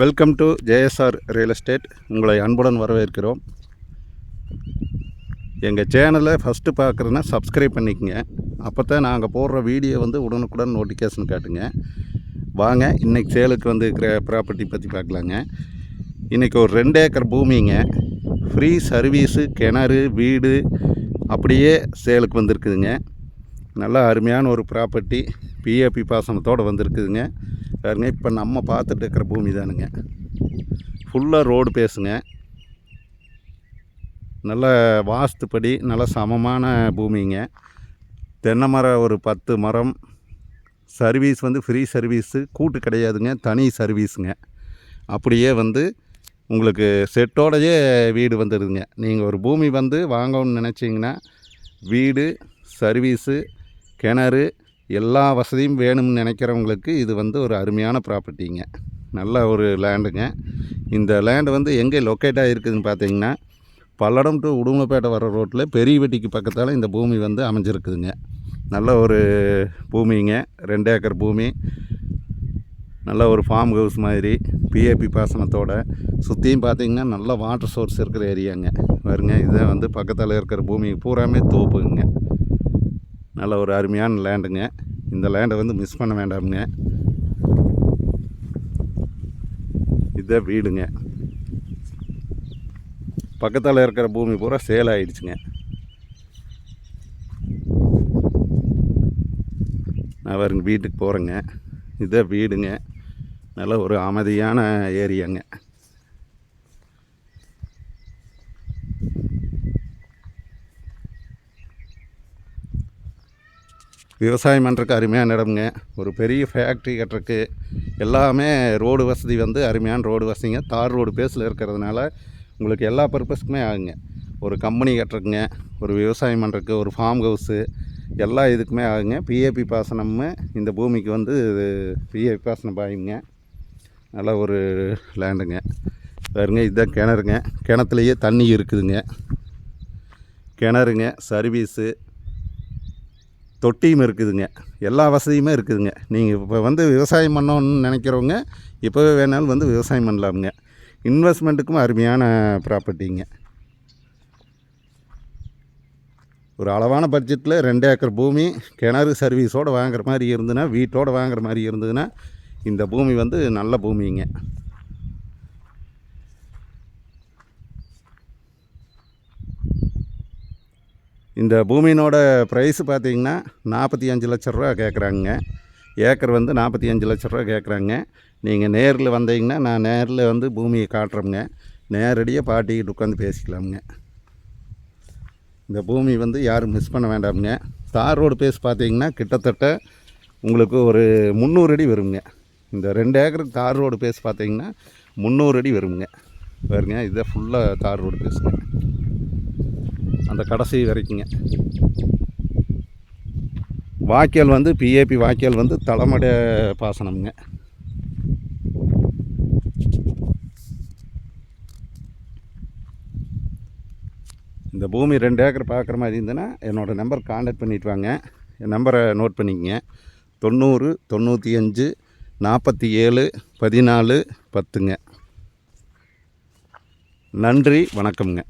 Welcome to JSR real estate உங்களை அன்புடன் வரவேற்கிறோம். எங்கள் சேனலை ஃபஸ்ட்டு பார்க்குறதுனா சப்ஸ்கிரைப் பண்ணிக்கங்க. அப்போ தான் நாங்கள் போடுற வீடியோ வந்து உடனுக்குடன் நோட்டிஃபிகேஷன் காட்டுங்க. வாங்க இன்றைக்கி சேலுக்கு வந்து இருக்கிற ப்ராப்பர்ட்டி பற்றி பார்க்கலாங்க. இன்றைக்கி ஒரு ரெண்டு ஏக்கர் பூமிங்க. ஃப்ரீ சர்வீஸு கிணறு வீடு அப்படியே சேலுக்கு வந்திருக்குதுங்க. நல்ல அருமையான ஒரு ப்ராப்பர்ட்டி பிஏபி பாசனத்தோடு வந்திருக்குதுங்க. பாருங்க இப்போ நம்ம பார்த்துட்டு இருக்கிற பூமி தானுங்க. ஃபுல்லாக ரோடு பேசுங்க. நல்ல வாஸ்துப்படி நல்ல சமமான பூமிங்க. தென்னை மரம் ஒரு பத்து மரம். சர்வீஸ் வந்து ஃப்ரீ சர்வீஸு கூட்டு கிடையாதுங்க தனி சர்வீஸுங்க அப்படியே வந்து உங்களுக்கு செட்டோடையே வீடு வந்துடுதுங்க நீங்கள் ஒரு பூமி வந்து வாங்கணும்னு நினச்சிங்கன்னா வீடு சர்வீஸு கிணறு எல்லா வசதியும் வேணும்னு நினைக்கிறவங்களுக்கு இது வந்து ஒரு அருமையான ப்ராப்பர்ட்டிங்க. நல்ல ஒரு லேண்டுங்க. இந்த லேண்டு வந்து எங்கே லொக்கேட் ஆகிருக்குதுன்னு பார்த்தீங்கன்னா பல்லடம் டு உடுமலைப்பேட்டை வர ரோட்டில் பெரியவெட்டிக்கு பக்கத்தால் இந்த பூமி வந்து அமைஞ்சிருக்குதுங்க. நல்ல ஒரு பூமிங்க. ரெண்டு ஏக்கர் பூமி. நல்ல ஒரு ஃபார்ம் ஹவுஸ் மாதிரி பிஏபி பாசனத்தோட. சுற்றியும் பார்த்தீங்கன்னா நல்ல வாட்டர் சோர்ஸ் இருக்கிற ஏரியாங்க பாருங்க இதை வந்து பக்கத்தில் இருக்கிற பூமி பூராமே தோப்புங்க. நல்ல ஒரு அருமையான லேண்டுங்க. இந்த லேண்டை வந்து மிஸ் பண்ண வேண்டாமுங்க. இதுதான் வீடுங்க. பக்கத்தில் இருக்கிற பூமி பூரா சேல் ஆகிடுச்சுங்க நான் வருங்க வீட்டுக்கு போகிறேங்க இதுதான் வீடுங்க. நல்ல ஒரு அமைதியான ஏரியாங்க. விவசாயம் பண்ணுறக்கு அருமையான இடம்ங்க. ஒரு பெரிய ஃபேக்ட்ரி கட்டுறக்கு எல்லாமே ரோடு வசதி வந்து அருமையான ரோடு வசதிங்க. தார் ரோடு பேஸில் இருக்கிறதுனால உங்களுக்கு எல்லா பர்பஸ்க்குமே ஆகுங்க. ஒரு கம்பெனி கட்டுறக்குங்க ஒரு விவசாயம் பண்ணுறக்கு ஒரு ஃபார்ம் ஹவுஸு எல்லா இதுக்குமே ஆகுங்க. பிஏபி பாசனம்னு இந்த பூமிக்கு வந்து பிஏபி பாசனம் பாயுங்க. நல்ல ஒரு லேண்டுங்க பாருங்க இதுதான் கிணறுங்க. கிணத்துலையே தண்ணி இருக்குதுங்க. கிணறுங்க சர்வீஸு தொட்டியும் இருக்குதுங்க. எல்லா வசதியுமே இருக்குதுங்க. நீங்கள் இப்போ வந்து விவசாயம் பண்ணோன்னு நினைக்கிறவங்க இப்போவே வேணாலும் வந்து விவசாயம் பண்ணலாமுங்க. இன்வெஸ்ட்மெண்ட்டுக்கும் அருமையான ப்ராப்பர்ட்டிங்க. ஒரு அளவான பட்ஜெட்டில் ரெண்டு ஏக்கர் பூமி கிணறு சர்வீஸோடு வாங்குற மாதிரி இருந்ததுன்னா வீட்டோடு வாங்குற மாதிரி இருந்ததுன்னா இந்த பூமி வந்து நல்ல பூமிங்க. இந்த பூமியினோட ப்ரைஸ் பார்த்தீங்கன்னா நாற்பத்தி அஞ்சு லட்ச ரூபா கேட்குறாங்க. ஏக்கர் வந்து நாற்பத்தி அஞ்சு லட்ச ரூபா கேட்குறாங்க. நீங்கள் நேரில் வந்தீங்கன்னா நான் நேரில் வந்து பூமியை காட்டுறோங்க. நேரடியாக பாட்டிக்கிட்டு உட்காந்து பேசிக்கலாமுங்க. இந்த பூமி வந்து யாரும் மிஸ் பண்ண வேண்டாமுங்க. தார் ரோடு பேஸ் பார்த்தீங்கன்னா கிட்டத்தட்ட உங்களுக்கு ஒரு முந்நூறு அடி வருங்க. இந்த ரெண்டு ஏக்கருக்கு தார் ரோடு பேஸ் பார்த்தீங்கன்னா முந்நூறு அடி வருங்க. பாருங்க இதுதான் ஃபுல்லாக தார் ரோடு பேசுங்க அந்த கடைசி வரைக்குங்க. வாய்க்கால் வந்து பிஏபி வாய்க்கால் வந்து தலைமடை பாசனம்ங்க. இந்த பூமி ரெண்டு ஏக்கர் பார்க்குற மாதிரி இருந்ததுன்னா என்னோடய நம்பர் காண்டாக்ட் பண்ணிட்டு வாங்க. என் நம்பரை நோட் பண்ணிக்கங்க. தொண்ணூறு தொண்ணூற்றி அஞ்சு நாற்பத்தி ஏழு பதினாலு பத்துங்க. நன்றி வணக்கம்ங்க.